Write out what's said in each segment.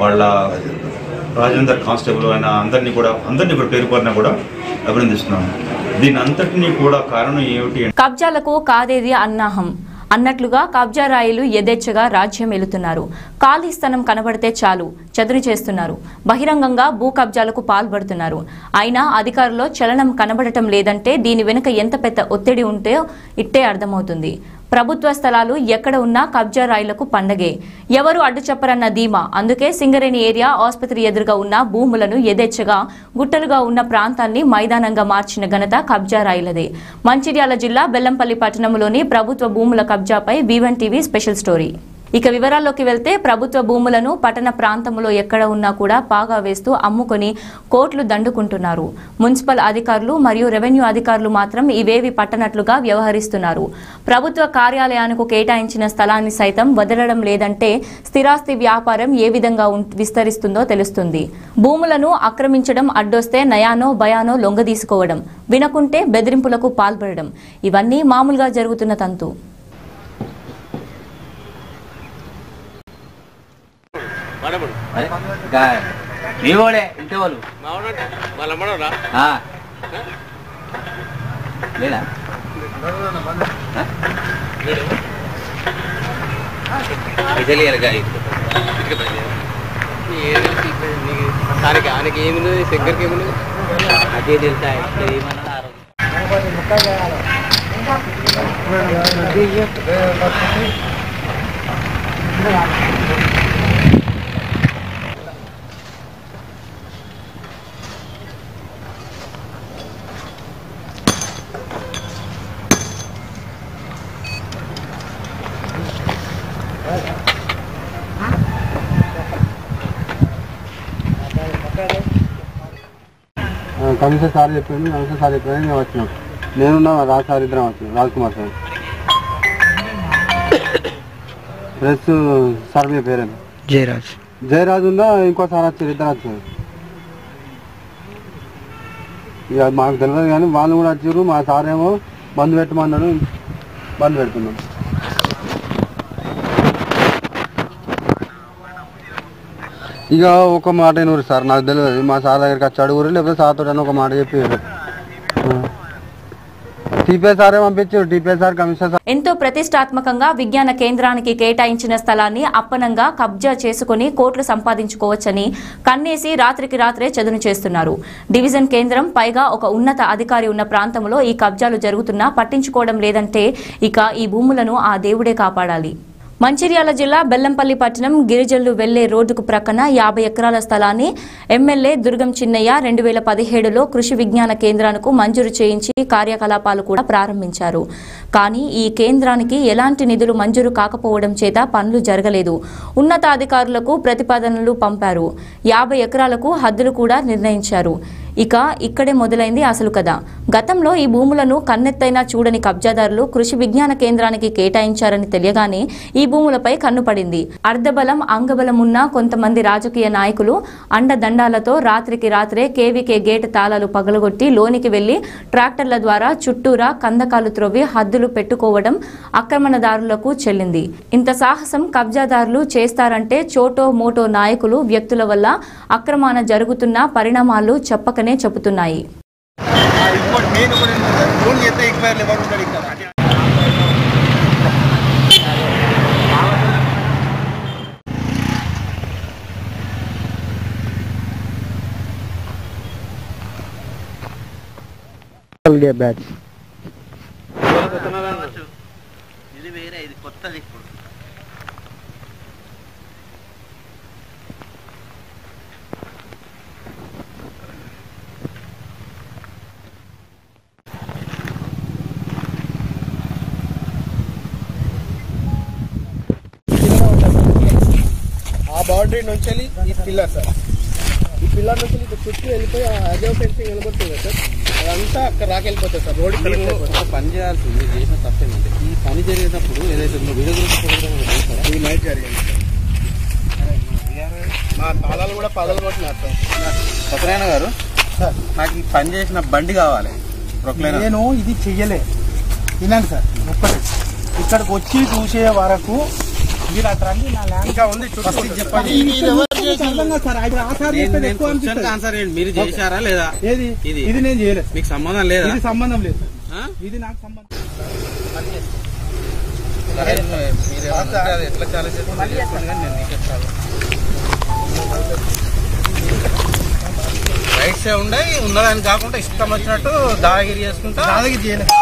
వాళ్ళ రాజేందర్ కానిస్టేబుల్ అయిన అందరినీ కూడా అందరినీ కూడా పేరు పేరున కూడా అభినందిస్తున్నాను దీని అంతటినీ కూడా కారణం ఏమిటి కబ్జాలకు కాదేది అన్నాహం. అన్నట్లుగా కబ్జా రాయిలు యథేచ్ఛగా రాజ్యం వెళుతున్నారు ఖాళీ స్థలం కనబడితే చాలు చదురు చేస్తున్నారు. బహిరంగంగా భూ కబ్జాలకు పాల్పడుతున్నారు. అయినా అధికారుల్లో చలనం కనబడటం లేదంటే దీని వెనుక ఎంత పెద్ద ఒత్తిడి ఉంటే ఇట్టే అర్థమవుతుంది. ప్రభుత్వ స్థలాలు ఎక్కడ ఉన్నా కబ్జా రాయిలకు పండగే. ఎవరు అడ్డు చెప్పరన్న ధీమా. అందుకే సింగరేణి ఏరియా ఆసుపత్రి ఎదురుగా ఉన్న భూములను యథేచ్ఛగా గుట్టలుగా ఉన్న ప్రాంతాన్ని మైదానంగా మార్చిన ఘనత కబ్జా రాయిలదే. మంచిర్యాల జిల్లా బెల్లంపల్లి పట్టణంలోని ప్రభుత్వ భూముల కబ్జాపై వివన్ టీవీ స్పెషల్ స్టోరీ. ఇక వివరాల్లోకి వెళ్తే ప్రభుత్వ భూములను పట్టణ ప్రాంతంలో ఎక్కడ ఉన్నా కూడా పాగా వేస్తూ అమ్ముకొని కోట్లు దండుకుంటున్నారు. మున్సిపల్ అధికారులు మరియు రెవెన్యూ అధికారులు మాత్రం ఇవేవి పట్టనట్లుగా వ్యవహరిస్తున్నారు. ప్రభుత్వ కార్యాలయానికి కేటాయించిన స్థలాన్ని సైతం వదలడం లేదంటే స్థిరాస్తి వ్యాపారం ఏ విధంగా ఉం- విస్తరిస్తుందో తెలుస్తుంది. భూములను ఆక్రమించడం అడ్డొస్తే నయానో భయానో లొంగదీసుకోవడం వినకుంటే బెదిరింపులకు పాల్పడడం ఇవన్నీ మామూలుగా జరుగుతున్న తంతు అరే, ఇంకా మీ వాడే? ఇంటి వాళ్ళు. లేడా దానికి ఆయనకి ఏమున్నది శంకర్కి ఏమున్నది అదే తెలుసా ఏమన్నా కమిషన్ సార్ చెప్పిండు కమిషన్ సార్ చెప్పాను మేము వచ్చినాం. నేనున్నా రాజ్ సార్ ఇద్దరం వచ్చినాం Raj Kumar sir. Plus sir మీ పేరేనా జయరాజ్. జయరాజ్ ఉందా? ఇంకో సార్ వచ్చారు ఇద్దరు వచ్చారు. ఇక మాకు తెలియదు కానీ వాళ్ళు కూడా వచ్చారు మా సార్ ఏమో బంద్ పెట్టమన్నాడు బంద్ పెడుతున్నాం ఇక ఒక మాట అయినరు సార్ నాకు తెలియదు. మా సార్ దగ్గరికి వచ్చి అడుగురు లేకపోతే సార్ తోటి ఒక మాట చెప్పి సార్. ఎంతో ప్రతిష్టాత్మకంగా విజ్ఞాన కేంద్రానికి కేటాయించిన స్థలాన్ని అప్పనంగా కబ్జా చేసుకుని కోట్లు సంపాదించుకోవచ్చని కన్నేసి రాత్రికి రాత్రే చదును చేస్తున్నారు. డివిజన్ కేంద్రం పైగా ఒక ఉన్నత అధికారి ఉన్న ప్రాంతంలో ఈ కబ్జాలు జరుగుతున్నా పట్టించుకోవడం లేదంటే ఇక ఈ భూములను ఆ దేవుడే కాపాడాలి. మంచిర్యాల జిల్లా బెల్లంపల్లి పట్టణం గిరిజల్లు వెళ్ళే రోడ్డుకు ప్రక్కన యాభై ఎకరాల స్థలాన్ని ఎమ్మెల్యే దుర్గం చిన్నయ్య రెండు వేల పదిహేడులో కృషి విజ్ఞాన కేంద్రానికి మంజూరు చేయించి కార్యకలాపాలు కూడా ప్రారంభించారు. కానీ ఈ కేంద్రానికి ఎలాంటి నిధులు మంజూరు కాకపోవడం చేత పనులు జరగలేదు. ఉన్నతాధికారులకు ప్రతిపాదనలు పంపారు. యాభై ఎకరాలకు హద్దులు కూడా నిర్ణయించారు. ఇక ఇక్కడే మొదలైంది అసలు కథ. గతంలో ఈ భూములను కన్నెత్తైనా చూడని కబ్జాదారులు కృషి విజ్ఞాన కేంద్రానికి కేటాయించారని తెలియగానే ఈ భూములపై కన్నుపడింది అర్ధబలం అంగబలం ఉన్న కొంతమంది రాజకీయ నాయకులు అండదండాలతో రాత్రికి రాత్రే కేవీకే గేట్ తాళాలు పగలగొట్టి లోనికి వెళ్ళి ట్రాక్టర్ల ద్వారా చుట్టూరా కందకాలు త్రవ్వి హద్దులు పెట్టుకోవడం ఆక్రమణదారులకు చెల్లింది. ఇంత సాహసం కబ్జాదారులు చేస్తారంటే చోటో మోటో నాయకులు వ్యక్తుల వల్ల అక్రమాన జరుగుతున్న పరిణామాలు చెప్పకనే చెబుతున్నాయి. బ్యాచ్ ఇది బౌండరీ నుంచి ఈ పిల్లర్ సార్. ఈ పిల్లర్ నుంచి ఇటు చుట్టూ వెళ్ళిపోయి అజో ఫెన్సింగ్ వెళ్ళిపోతుంది సార్. అదంతా అక్కడ రాకెళ్ళిపోతుంది సార్. రోడ్ ఒక పని చేయాల్సింది చేసిన తప్పేమంటే ఈ పని జరిగేటప్పుడు ఏదైతే వీడియో గురించి నైట్ జరిగింది మా తాళాలు కూడా పగలు కొట్టినారు సార్. సత్యనారాయణ గారు నాకు ఈ పని చేసిన బండి కావాలి. నేను ఇది చెయ్యలే. వినండి సార్ ఒక్కటి. ఇక్కడికి వచ్చి చూసే వరకు ఇంకా ఉంది ఆన్సర్ ఏంటి? మీరు చేశారా లేదా? ఏది? ఇది. ఇది నేను చేయలేదు మీకు సంబంధం లేదా? ఇది సంబంధం లేదు? ఇది నాకు సంబంధం ఎట్లా చాలా. రైట్స్ ఏ ఉన్నాయి ఉన్నదాన్ని కాకుండా ఇష్టం వచ్చినట్టు దాదాగిరి చేసుకుంటా. దాదాగిరి చేయలేదు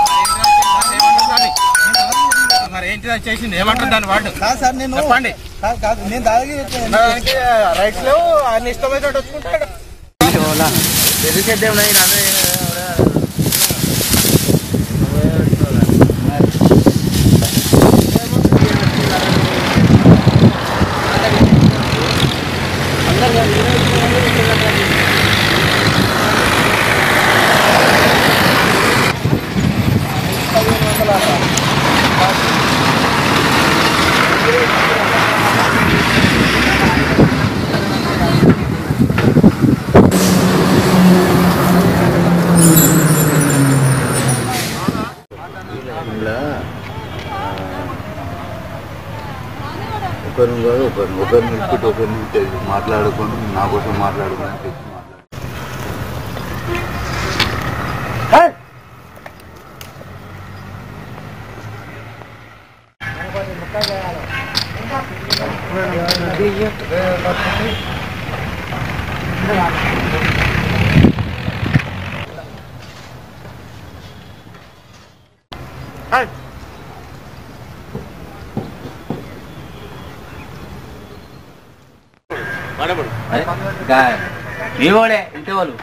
అది చేసింది ఏమంటారు దాని వాడు? కాదు సార్ నేను చెప్పండి. కాదు కాదు నేను ఉన్నదానికి రైట్స్ లేవు ఆయన ఇష్టం వచ్చినట్టు వచ్చుకుంటాడు ఒకరిని కాదు ఒకరిని ఒకరిని నిలిపితే ఒకరిని తె- మాట్లాడుకొని నా కోసం మాట్లాడుకొని తెచ్చి మాట్లాడు మీ వాడే ఇంటి వాళ్ళు.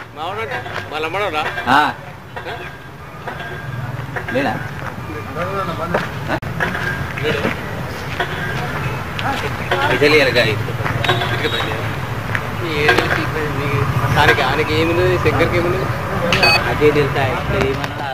లేడా దానికి ఆయనకి ఏమున్నది దగ్గరికి ఏమున్నది అదే తెలుసా ఏమన్నా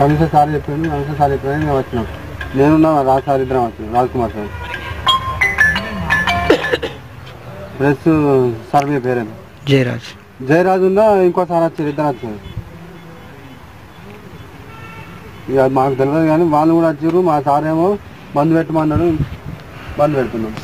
కమిషనర్ సార్ చెప్పిండు కమిషనర్ సార్ చెప్పాను నేను వచ్చినాం. నేనున్నా రాజ్ సార్ ఇద్దరం వచ్చినాం Raj Kumar sir. Plus sir మీ పేరేంటి? జయరాజ్. జయరాజ్ ఉందా? ఇంకో సార్ వచ్చారు ఇద్దరు వచ్చారు. ఇక మాకు తెలియదు కానీ వాళ్ళు కూడా వచ్చారు మా సార్ ఏమో బంద్ పెట్టమన్నాడు బంద్ పెడుతున్నాం.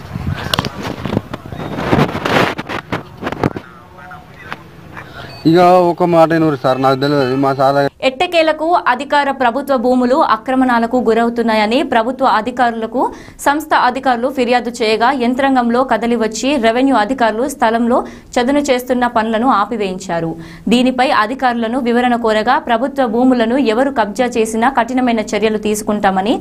ఇక ఒక మాట సార్ నాకు తెలియదు. మా సార్ ఎట్టకేలకు అధికార ప్రభుత్వ భూములు ఆక్రమణాలకు గురవుతున్నాయని ప్రభుత్వ అధికారులకు సంస్థ అధికారులు ఫిర్యాదు చేయగా యంత్రాంగంలో కదలి వచ్చి రెవెన్యూ అధికారులు స్థలంలో చదును చేస్తున్న పనులను ఆపివేయించారు. దీనిపై అధికారులను వివరణ కోరగా ప్రభుత్వ భూములను ఎవరు కబ్జా చేసినా కఠినమైన చర్యలు తీసుకుంటామని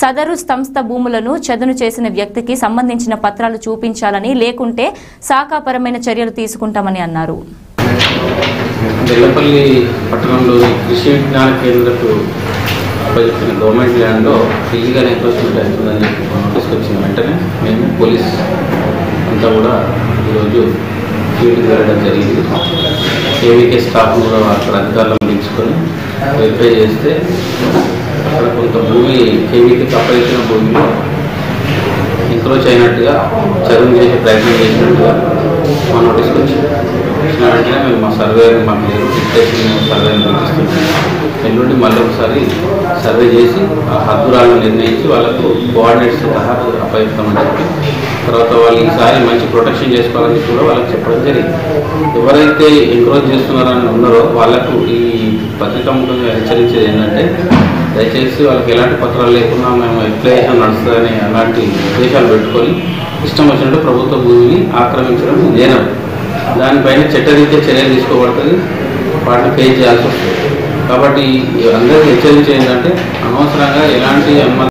సదరు సంస్థ భూములను చదును చేసిన వ్యక్తికి సంబంధించిన పత్రాలు చూపించాలని లేకుంటే శాఖాపరమైన చర్యలు తీసుకుంటామని అన్నారు. బెల్లపల్లి పట్టణంలోని కృషి విజ్ఞాన కేంద్రకు అప్పచెప్పిన గవర్నమెంట్ ల్యాండ్లో ఇల్లీగల్ ఎన్ఫోర్స్మెంట్ అవుతుందని చెప్పి నోటీస్కి వచ్చిన వెంటనే మేము పోలీస్ అంతా కూడా ఈరోజు ఫీల్డ్కి వెళ్ళడం జరిగింది. కేవీకే స్టాఫ్ కూడా అక్కడ అధికారులను పిలుచుకొని వెరిఫై చేస్తే అక్కడ కొంత భూమి కేవీకి అప్పగించిన భూమిలో ఎంక్రోచ్ అయినట్టుగా చదువు చేసే ప్రయత్నం చేసినట్టుగా మా నోటీస్కి వచ్చింది వచ్చిన వెంటనే మేము మా సర్వే మాకు లేదు మేము సర్వేని పంపిస్తున్నాం. ఎల్లుండి మళ్ళీ ఒకసారి సర్వే చేసి ఆ హద్దురాలను నిర్ణయించి వాళ్ళకు కోఆర్డినేట్స్ సహా అప్పగిస్తామని చెప్పి తర్వాత వాళ్ళు ఈసారి మంచి ప్రొటెక్షన్ చేసుకోవాలని కూడా వాళ్ళకి చెప్పడం జరిగింది. ఎవరైతే ఎంక్రోచ్ చేస్తున్నారని ఉన్నారో వాళ్ళకు ఈ పత్రిక ముఖ్యంగా హెచ్చరించేది ఏంటంటే దయచేసి వాళ్ళకి ఎలాంటి పత్రాలు లేకుండా మేము ఎప్లికేషన్ నడుస్తుందని అలాంటి ఉద్దేశాలు పెట్టుకొని ఇష్టం వచ్చినట్టు ప్రభుత్వ భూమిని ఆక్రమించడం నేరం. దానిపైన చట్టరీత్యా చర్యలు తీసుకోబడుతుంది. వాటిని పే చేయాల్సి వస్తుంది. కాబట్టి అందరికీ హెచ్చరించేది ఏంటంటే అనవసరంగా ఎలాంటి అనుమతి